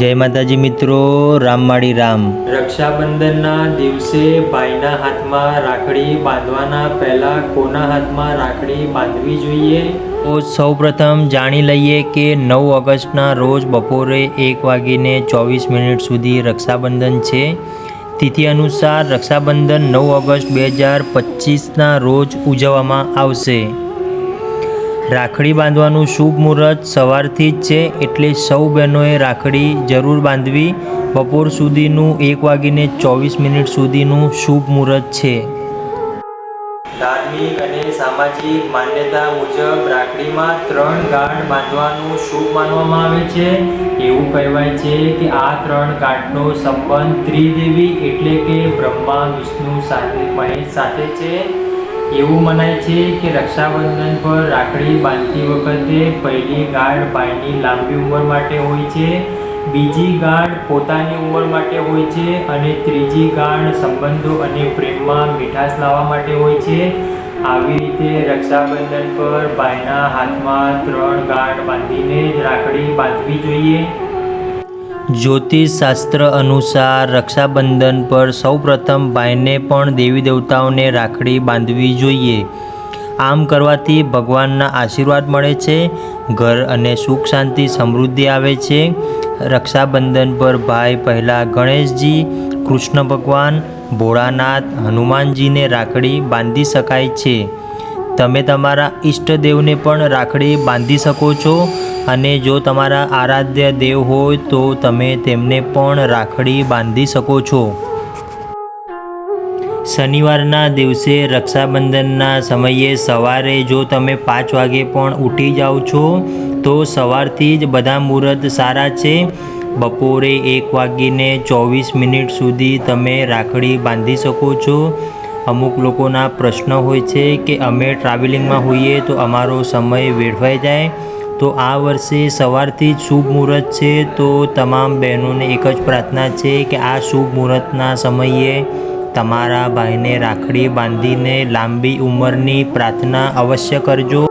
જય માતાજી મિત્રો રામમાળી રામ. રક્ષાબંધનના દિવસે ભાઈના હાથમાં રાખડી બાંધવાના પહેલા કોના હાથમાં રાખડી બાંધવી જોઈએ? તો સૌપ્રથમ જાણી લઈએ કે નવ ઓગસ્ટના રોજ બપોરે એક વાગીને ચોવીસ મિનિટ સુધી રક્ષાબંધન છે. તિથિ અનુસાર રક્ષાબંધન નવ ઓગસ્ટ બે હજાર પચીસના રોજ ઉજવવામાં આવશે. રાખડી બાંધવાનું શુભ મુહૂર્ત સવારથી જ છે એટલે સૌ બહેનોએ રાખડી જરૂર બાંધવી. બપોર સુધીનું એક વાગીને ચોવીસ મિનિટ સુધીનું શુભ મુહૂર્ત છે. ધાર્મિક અને સામાજિક માન્યતા મુજબ રાખડીમાં ત્રણ ગાંઠ બાંધવાનું શુભ માનવામાં આવે છે. એવું કહેવાય છે કે આ ત્રણ ગાંઠનો સંબંધ ત્રિદેવી એટલે કે બ્રહ્મા, વિષ્ણુ સાથે મહેશ સાથે છે. એવું મનાય છે કે રક્ષાબંધન પર રાખડી બાંધતી વખતે પહેલી ગાંઠ ભાઈની લાંબી ઉંમર માટે હોય છે, બીજી ગાંઠ પોતાની ઉંમર માટે હોય છે અને ત્રીજી ગાંઠ સંબંધો અને પ્રેમમાં મીઠાશ લાવવા માટે હોય છે. આવી રીતે રક્ષાબંધન પર ભાઈના હાથમાં ત્રણ ગાંઠ બાંધીને જ રાખડી બાંધવી જોઈએ. જ્યોતિષ શાસ્ત્ર અનુસાર રક્ષાબંધન પર સૌપ્રથમ ભાઈને પણ દેવી દેવતાઓને રાખડી બાંધવી જોઈએ. આમ કરવાથી ભગવાનના આશીર્વાદ મળે છે, ઘર અને સુખ શાંતિ સમૃદ્ધિ આવે છે. રક્ષાબંધન પર ભાઈ પહેલાં ગણેશજી, કૃષ્ણ ભગવાન, ભોળાનાથ, હનુમાનજીને રાખડી બાંધી શકાય છે. તમે તમારા ઈષ્ટદેવને પણ રાખડી બાંધી શકો છો. અને જો તમારા આરાધ્ય દેવ હોય તો તમે તેમને પણ રાખડી બાંધી શકો છો. શનિવારના દિવસે રક્ષાબંધનના સમયે સવારે જો તમે પાંચ વાગે પણ ઉઠી જાઓ છો, તો સવારથી જ બધા મુહૂર્ત સારા છે. બપોરે એક વાગીને ચોવીસ મિનિટ સુધી તમે રાખડી બાંધી શકો છો. અમુક લોકોના પ્રશ્ન હોય છે કે અમે ટ્રાવેલિંગમાં હોઈએ તો અમારો સમય વેડફાઈ જાય. તો આ વર્ષે સવારથી જ શુભ મુહૂર્ત છે. તો તમામ બહેનોને એક જ પ્રાર્થના છે કે આ શુભ મુહૂર્તના સમયે તમારા ભાઈને રાખડી બાંધીને લાંબી ઉંમરની પ્રાર્થના અવશ્ય કરજો.